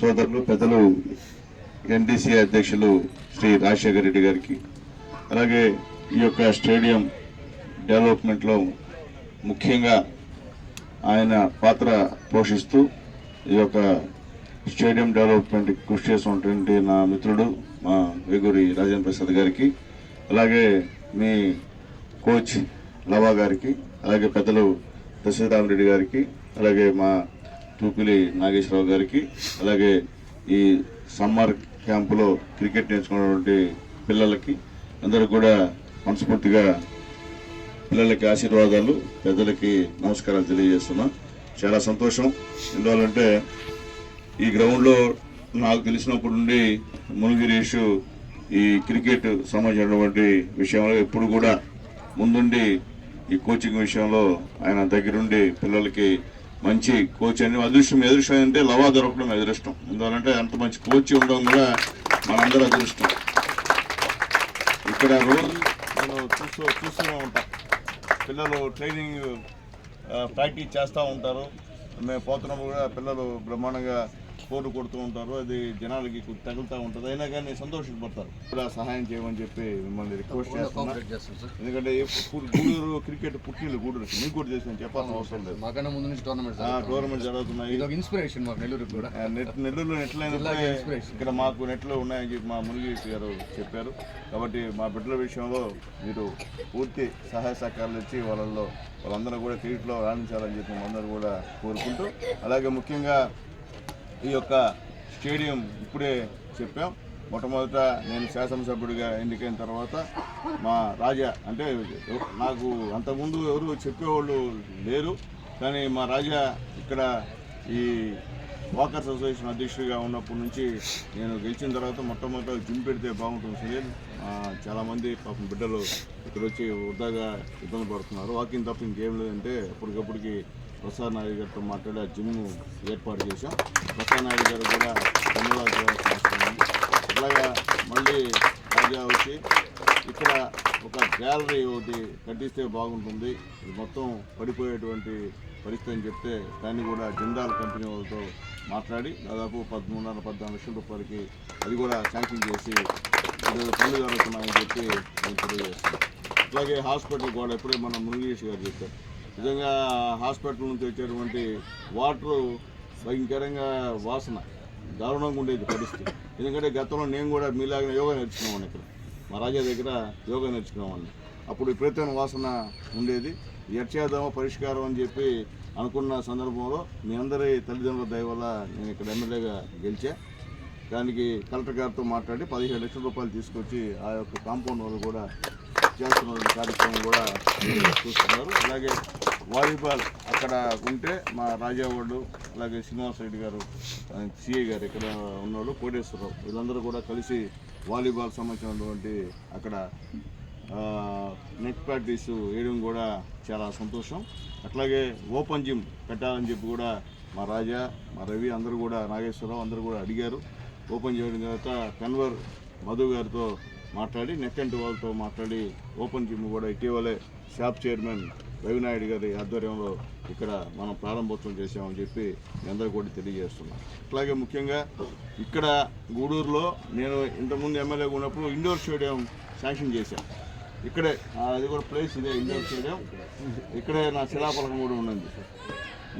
సోదరులు పెద్దలు ఎన్డీసీ అధ్యక్షులు శ్రీ రాజశేఖర రెడ్డి గారికి అలాగే ఈ యొక్క స్టేడియం డెవలప్మెంట్లో ముఖ్యంగా ఆయన పాత్ర పోషిస్తూ ఈ యొక్క స్టేడియం డెవలప్మెంట్ కృషి చేస్తున్నటువంటి నా మిత్రుడు మా వేగూరి రాజేంద్ర ప్రసాద్ గారికి అలాగే మీ కోచ్ లవా గారికి అలాగే పెద్దలు దశరథరామ రెడ్డి గారికి అలాగే మా తూపిలి నాగేశ్వరరావు గారికి అలాగే ఈ సమ్మర్ క్యాంపులో క్రికెట్ నేర్చుకున్నటువంటి పిల్లలకి అందరూ కూడా మనస్ఫూర్తిగా పిల్లలకి ఆశీర్వాదాలు పెద్దలకి నమస్కారాలు తెలియజేస్తున్నా. చాలా సంతోషం. ఎందువల్లంటే ఈ గ్రౌండ్లో నాకు తెలిసినప్పటి నుండి మునుగిరీష్ ఈ క్రికెట్ సంబంధించినటువంటి విషయంలో ఎప్పుడు కూడా ముందుండి ఈ కోచింగ్ విషయంలో ఆయన దగ్గరుండి పిల్లలకి మంచి కోచ్ అని అదృష్టం. ఎదురుష్టం అంటే లవా దొరకడం ఎదురుష్టం ఎందువల్లంటే అంత మంచి కోచ్ ఉండడం కూడా మనందరూ అదృష్టం. ఇక్కడ రోజు చూస్తూ చూస్తూనే ఉంటాం. పిల్లలు ట్రైనింగ్ ప్రాక్టీస్ చేస్తూ ఉంటారు. మేము పోతున్నప్పుడు కూడా పిల్లలు బ్రహ్మాండంగా కోరు కొడుతూ ఉంటారు అది జనాలకి తగులుతూ ఉంటుంది. అయినా కానీ సంతోషపడతారు కూడా సహాయం చేయమని చెప్పి మిమ్మల్ని రిక్వెస్ట్ చేస్తున్నా. ఎందుకంటే గూడూరు క్రికెట్ పుట్టిల్లు గూడూరు మీకు కూడా చేసిన చెప్పాల్సిన అవసరం లేదు. మాకన్నా ముందు నుంచి టోర్నమెంట్ టోర్నమెంట్ జరుగుతున్నాయి. ఇది ఇన్స్పిరేషన్ మాకు నెల్లూరుకి కూడా. నెట్ నెల్లూరులో నెట్లైన. ఇక్కడ మాకు నెట్లు ఉన్నాయని చెప్పి మా మునిగేష్ గారు చెప్పారు. కాబట్టి మా బిడ్డల విషయంలో మీరు పూర్తి సహాయ సహకారాలు ఇచ్చి వాళ్ళల్లో వాళ్ళందరూ కూడా క్రికెట్లో రాణించాలని చెప్పి మనందరూ కూడా కోరుకుంటూ అలాగే ముఖ్యంగా ఈ యొక్క స్టేడియం ఇప్పుడే చెప్పాం. మొట్టమొదట నేను శాసనసభ్యుడిగా ఎన్నికైన తర్వాత మా రాజా అంటే నాకు అంతకుముందు ఎవరు చెప్పేవాళ్ళు లేరు. కానీ మా రాజా ఇక్కడ ఈ వాకర్స్ అసోసియేషన్ అధ్యక్షుడిగా ఉన్నప్పటి నుంచి నేను గెలిచిన తర్వాత మొట్టమొదట జిమ్ పెడితే బాగుంటుంది సునీల్. చాలామంది పాపం బిడ్డలు ఇక్కడ వచ్చి వృధాగా ఇబ్బంది పడుతున్నారు. వాకింగ్ తప్ప ఇంకేం లేదంటే అప్పటికప్పటికి ప్రసాద్ నాయుడు గారితో మాట్లాడి ఆ జిమ్ ఏర్పాటు చేశాం. ప్రసాద్ నాయుడు గారు కూడా ధన్యవాదాలు చేయాల్సిన అవసరం ఉంది మళ్ళీ తాజా వచ్చి ఇక్కడ ఒక గ్యాలరీ ఒకటి కట్టిస్తే బాగుంటుంది. ఇది మొత్తం పడిపోయేటువంటి పరిస్థితి అని చెప్తే దాన్ని కూడా జిందాల్ కంపెనీ వాళ్ళతో మాట్లాడి దాదాపు పదమూడున్నర పద్నాలుగు లక్షల రూపాయలకి అది కూడా శాంక్షన్ చేసి ఈరోజు పనులు జరుగుతున్నాయని చెప్పి నేను తెలియజేస్తాను అలాగే హాస్పిటల్ కూడా ఎప్పుడే మన మునిగేష్ గారు చెప్పారు. నిజంగా హాస్పిటల్ నుంచి వచ్చేటువంటి వాటరు భయంకరంగా వాసన దారుణంగా ఉండేది పరిస్థితి. ఎందుకంటే గతంలో నేను కూడా మీలాగా యోగా నేర్చుకున్నాను ఇక్కడ. మా రాజా దగ్గర యోగా నేర్చుకున్నామని అప్పుడు విపరీతమైన వాసన ఉండేది. ఎట్చేద్దామో పరిష్కారం అని చెప్పి అనుకున్న సందర్భంలో మీ అందరి తల్లిదండ్రుల దయ వల్ల నేను ఇక్కడ ఎమ్మెల్యేగా గెలిచా. దానికి కలెక్టర్ గారితో మాట్లాడి పదిహేడు లక్షల రూపాయలు తీసుకొచ్చి ఆ యొక్క కాంపౌండ్ వాళ్ళు కూడా చేస్తున్న కార్యక్రమం కూడా చూస్తున్నారు. అలాగే వాలీబాల్ అక్కడ ఉంటే మా రాజావాడు అలాగే శ్రీనివాస్ రెడ్డి గారు సిఐ గారు ఇక్కడ ఉన్నాడు కోటేశ్వరరావు వీళ్ళందరూ కూడా కలిసి వాలీబాల్ సంబంధించినటువంటి అక్కడ నెట్ ప్రాక్టీస్ వేయడం కూడా చాలా సంతోషం. అట్లాగే ఓపెన్ జిమ్ పెట్టాలని చెప్పి కూడా మా రాజా మా రవి అందరూ కూడా నాగేశ్వరరావు అందరూ కూడా అడిగారు. ఓపెన్ చేయడం తర్వాత కన్వర్ మధు గారితో మాట్లాడి నెక్ అండ్ వాళ్ళతో మాట్లాడి ఓపెన్ జిమ్ కూడా ఇటీవలే షాప్ చైర్మన్ రవినాయుడు గారి ఆధ్వర్యంలో ఇక్కడ మనం ప్రారంభోత్సవం చేసామని చెప్పి మీ అందరూ కూడా తెలియజేస్తున్నాం. అట్లాగే ముఖ్యంగా ఇక్కడ గూడూరులో నేను ఇంతకుముందు ఎమ్మెల్యేగా ఉన్నప్పుడు ఇండోర్ స్టేడియం శాంక్షన్ చేశాను ఇక్కడే అది కూడా ప్లేస్ ఇదే ఇండోర్ స్టేడియం. ఇక్కడే నా శిలాఫలకం కూడా ఉన్నది.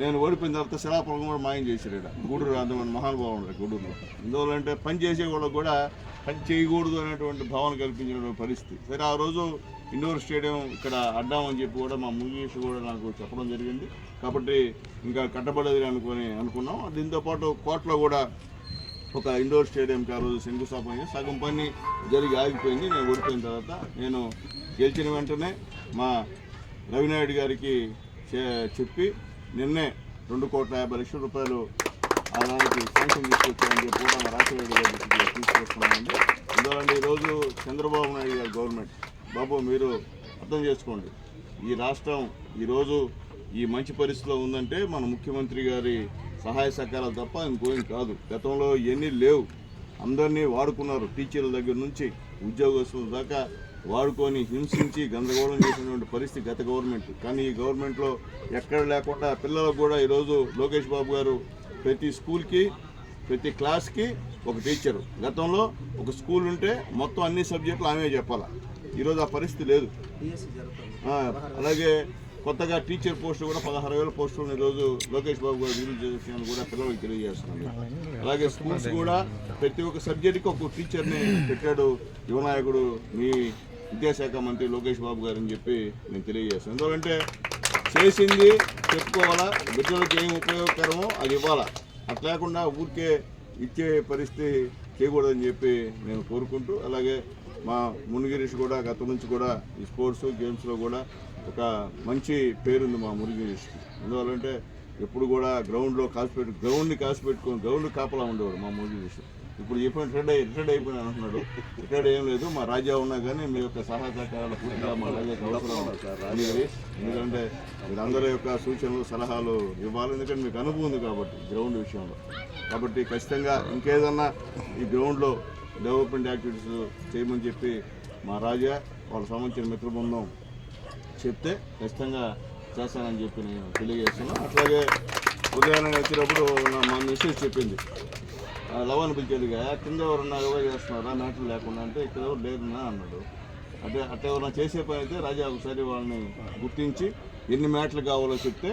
నేను ఓడిపోయిన తర్వాత శిలాఫలకం కూడా మాయం చేశారు ఇక్కడ. గూడూరు అందులో మహానుభావం గూడూరులో. ఎందువల్లంటే పని చేసే వాళ్ళకు కూడా పని చేయకూడదు అనేటువంటి భావన కల్పించిన పరిస్థితి. సరే ఆ రోజు ఇండోర్ స్టేడియం ఇక్కడ అడ్డామని చెప్పి కూడా మా ముగేష్ కూడా నాకు చెప్పడం జరిగింది. కాబట్టి ఇంకా కట్టబడేది అనుకుని అనుకున్నాం. దీంతో పాటు కోట్లో కూడా ఒక ఇండోర్ స్టేడియంకి ఆ రోజు శంకుస్థాపన చేసి సగం పని జరిగి ఆగిపోయింది. నేను ఓడిపోయిన తర్వాత నేను గెలిచిన వెంటనే మా రవినాయుడు గారికి చే- చెప్పి నిన్నే రెండు కోట్ల యాభై లక్షల రూపాయలు అలాంటి శాంక్షన్ తీసుకొచ్చామని చెప్పి కూడా మా రాష్ట్ర గారి తీసుకొస్తున్నామండి ఎందుకంటే ఈరోజు చంద్రబాబు నాయుడు గారు గవర్నమెంట్. బాబు మీరు అర్థం చేసుకోండి. ఈ రాష్ట్రం ఈరోజు ఈ మంచి పరిస్థితిలో ఉందంటే మన ముఖ్యమంత్రి గారి సహాయ సహకారాలు తప్ప ఇంకోం కాదు. గతంలో ఇవన్నీ లేవు. అందరినీ వాడుకున్నారు. టీచర్ల దగ్గర నుంచి ఉద్యోగస్తుల దాకా వాడుకొని హింసించి గందరగోళం చేసినటువంటి పరిస్థితి గత గవర్నమెంట్. కానీ ఈ గవర్నమెంట్లో ఎక్కడ లేకుండా పిల్లలకు కూడా ఈరోజు లోకేష్ బాబు గారు ప్రతి స్కూల్కి ప్రతి క్లాస్కి ఒక టీచరు. గతంలో ఒక స్కూల్ ఉంటే మొత్తం అన్ని సబ్జెక్టులు ఆమె చెప్పాలా? ఈరోజు ఆ పరిస్థితి లేదు. ఆ, అలాగే కొత్తగా టీచర్ పోస్టులు కూడా పదహారు వేల పోస్టులు ఈరోజు లోకేష్ బాబు గారు రిలీజ్ చేసిన కూడా పిల్లలకు తెలియజేస్తున్నాను అలాగే స్కూల్స్ కూడా ప్రతి ఒక్క సబ్జెక్టుకి ఒక టీచర్ని పెట్టాడు యువనాయకుడు మీ విద్యాశాఖ మంత్రి లోకేష్ బాబు గారు అని చెప్పి నేను తెలియజేస్తాను. ఎందుకంటే చేసింది చెప్పుకోవాలా బిడ్డలకు ఏం ఉపయోగకరమో అది ఇవ్వాలా? అట్లా లేకుండా ఊరికే ఇచ్చే పరిస్థితి చేయకూడదని చెప్పి నేను కోరుకుంటూ అలాగే మా మునిగిరీష్ కూడా గత నుంచి కూడా ఈ స్పోర్ట్స్ గేమ్స్లో కూడా ఒక మంచి పేరుంది మా మునిగిరీష్కి. ఎందువల్లంటే ఎప్పుడు కూడా గ్రౌండ్లో కాసిపెట్టు గ్రౌండ్ని కాసిపెట్టుకొని గ్రౌండ్ కాపలా ఉండేవాడు మా మునిగిరీష్. ఇప్పుడు చెప్పిన రిటైర్డ్ రిటైర్డ్ అయిపోయినా అంటున్నాడు. రిటైర్డ్ ఏం లేదు మా రాజా ఉన్నా కానీ మీ యొక్క సహాయ సహకారాలు పూర్తిగా మా రాజాకి అవసరం మునిగిరీష్ ఎందుకంటే మీరందరి యొక్క సూచనలు సలహాలు ఇవ్వాలి ఎందుకంటే మీకు అనుభవం ఉంది కాబట్టి గ్రౌండ్ విషయంలో. కాబట్టి ఖచ్చితంగా ఇంకేదన్నా ఈ గ్రౌండ్లో డెవలప్మెంట్ యాక్టివిటీస్ చేయమని చెప్పి మా రాజా వాళ్ళ సంబంధించిన మిత్ర బృందం చెప్తే ఖచ్చితంగా చేస్తానని చెప్పి నేను తెలియజేస్తున్నాను. అట్లాగే ఉదయాన్నే వచ్చేటప్పుడు నా మా మెసేజ్ చెప్పింది. లవన్ పిలిచేదిగా కింద ఎవరన్నా ఎవరు చేస్తున్నారా మ్యాటర్ లేకుండా అంటే ఇక్కడ ఎవరు లేదన్నా అన్నాడు. అంటే అట్లా ఎవరైనా చేసే పని అయితే రాజా ఒకసారి వాళ్ళని గుర్తించి ఎన్ని మ్యాట్లు కావాలో చెప్తే